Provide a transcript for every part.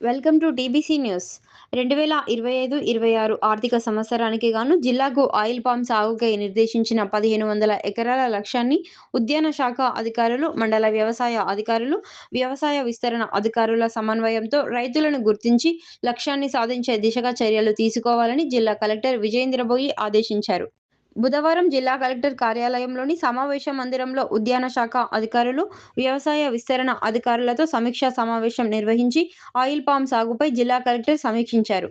Welcome to TBC news. రెండు వేల ఇరవై ఐదు, ఇరవై ఆరు ఆర్థిక సంవత్సరానికి గాను జిల్లాకు ఆయిల్ పామ్ సాగుకై నిర్దేశించిన పదిహేను వందల ఎకరాల లక్ష్యాన్ని ఉద్యాన శాఖ అధికారులు, మండల వ్యవసాయ అధికారులు, వ్యవసాయ విస్తరణ అధికారుల సమన్వయంతో రైతులను గుర్తించి లక్ష్యాన్ని సాధించే దిశగా చర్యలు తీసుకోవాలని జిల్లా కలెక్టర్ విజయేంద్రబోయి ఆదేశించారు. బుధవారం జిల్లా కలెక్టర్ కార్యాలయంలోని సమావేశ మందిరంలో ఉద్యాన శాఖ అధికారులు, వ్యవసాయ విస్తరణ అధికారులతో సమీక్షా సమావేశం నిర్వహించి ఆయిల్ పామ్ సాగుపై జిల్లా కలెక్టర్ సమీక్షించారు.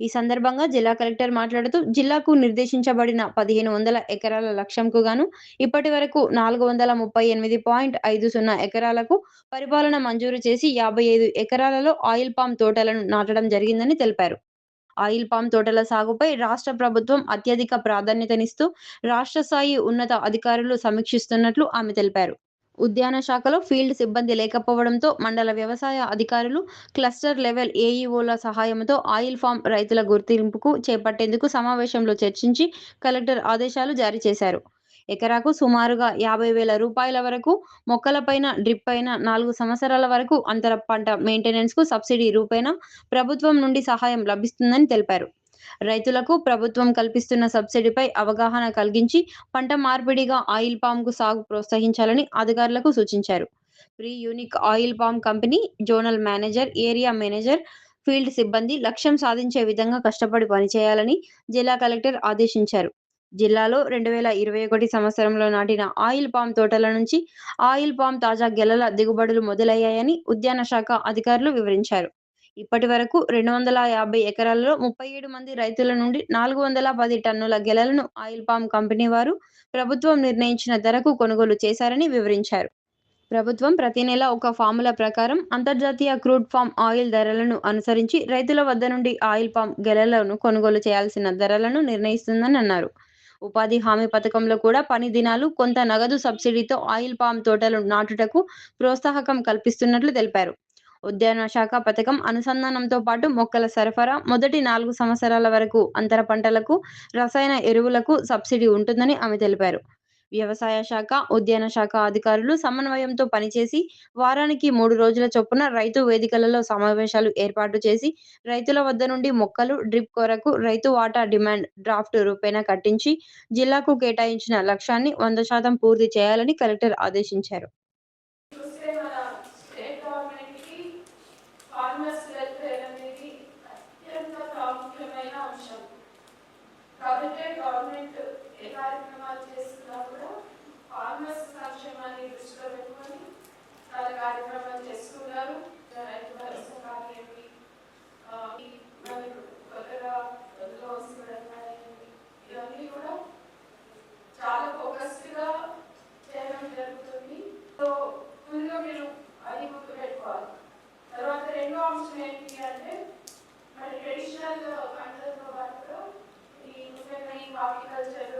ఈ సందర్భంగా జిల్లా కలెక్టర్ మాట్లాడుతూ జిల్లాకు నిర్దేశించబడిన పదిహేను వందల ఎకరాల లక్ష్యంకు గాను ఇప్పటి వరకు నాలుగు వందల ముప్పై ఎనిమిది పాయింట్ ఐదు సున్నా ఎకరాలకు పరిపాలన మంజూరు చేసి యాభై ఐదు ఎకరాలలో ఆయిల్ పామ్ తోటలను నాటడం జరిగిందని తెలిపారు. ఆయిల్ పామ్ తోటల సాగుపై రాష్ట్ర ప్రభుత్వం అత్యధిక ప్రాధాన్యతనిస్తూ రాష్ట్ర స్థాయి ఉన్నత అధికారులు సమీక్షిస్తున్నట్లు ఆమె తెలిపారు. ఉద్యాన శాఖలో ఫీల్డ్ సిబ్బంది లేకపోవడంతో మండల వ్యవసాయ అధికారులు, క్లస్టర్ లెవెల్ ఏఈఓల సహాయంతో ఆయిల్ ఫామ్ రైతుల గుర్తింపుకు చేపట్టేందుకు సమావేశంలో చర్చించి కలెక్టర్ ఆదేశాలు జారీ చేశారు. ఎకరాకు సుమారుగా యాభై వేల రూపాయల వరకు, మొక్కలపైన, డ్రిప్ పైన నాలుగు సంవత్సరాల వరకు అంతర పంట మెయింటెనెన్స్కు సబ్సిడీ రూపేణ ప్రభుత్వం నుండి సహాయం లభిస్తుందని తెలిపారు. రైతులకు ప్రభుత్వం కల్పిస్తున్న సబ్సిడీపై అవగాహన కల్గించి పంట మార్పిడిగా ఆయిల్ పామ్కు సాగు ప్రోత్సహించాలని అధికారులకు సూచించారు. Pre unique oil palm company zonal manager, area manager, field సిబ్బంది లక్ష్యం సాధించే విధంగా కష్టపడి పనిచేయాలని జిల్లా కలెక్టర్ ఆదేశించారు. జిల్లాలో రెండు వేల ఇరవై ఒకటి సంవత్సరంలో నాటిన ఆయిల్ పామ్ తోటల నుంచి ఆయిల్ పామ్ తాజా గెలల దిగుబడులు మొదలయ్యాయని ఉద్యాన శాఖ అధికారులు వివరించారు. ఇప్పటి వరకు రెండు వందల యాభై ఎకరాలలో ముప్పై ఏడు మంది రైతుల నుండి నాలుగు వందల పది టన్నుల గెలలను ఆయిల్ పామ్ కంపెనీ వారు ప్రభుత్వం నిర్ణయించిన ధరకు కొనుగోలు చేశారని వివరించారు. ప్రభుత్వం ప్రతి నెల ఒక ఫాముల ప్రకారం అంతర్జాతీయ క్రూడ్ ఫామ్ ఆయిల్ ధరలను అనుసరించి రైతుల వద్ద నుండి ఆయిల్ పామ్ గెలలను కొనుగోలు చేయాల్సిన ధరలను నిర్ణయిస్తుందని అన్నారు. ఉపాధి హామీ పథకంలో కూడా పని దినాలు, కొంత నగదు సబ్సిడీతో ఆయిల్ పామ్ తోటలు నాటుటకు ప్రోత్సాహకం కల్పిస్తున్నట్లు తెలిపారు. ఉద్యాన శాఖ పథకం అనుసంధానంతో పాటు మొక్కల సరఫరా, మొదటి నాలుగు సంవత్సరాల వరకు అంతర పంటలకు, రసాయన ఎరువులకు సబ్సిడీ ఉంటుందని ఆమె తెలిపారు. వ్యవసాయ శాఖ, ఉద్యాన శాఖ అధికారులు సమన్వయంతో పనిచేసి వారానికి మూడు రోజుల చొప్పున రైతు వేదికలలో సమావేశాలు ఏర్పాటు చేసి రైతుల వద్ద నుండి మొక్కలు, డ్రిప్ కొరకు రైతు వాటా డిమాండ్ డ్రాఫ్ట్ రూపేణా కట్టించి జిల్లాకు కేటాయించిన లక్ష్యాన్ని వంద శాతం పూర్తి చేయాలని కలెక్టర్ ఆదేశించారు. గవర్నమెంట్ ఏ కార్యక్రమాలు చేస్తున్నా కూడా ఫార్మర్స్ సంక్షేమాన్ని దృష్టిలో పెట్టుకొని చాలా కార్యక్రమాలు చేస్తున్నారు రైతు భరోసా కానివ్వండి ఆ, ఈ మనకు కొత్తగా లోన్స్ ఇవన్నీ కూడా చాలా ఫోకస్డ్గా చేయడం జరుగుతుంది. సో ముందుగా మీరు అది గుర్తు పెట్టుకోవాలి. తర్వాత రెండో అంశం ఏంటి అంటే మరి ట్రెడిషనల్ horticulture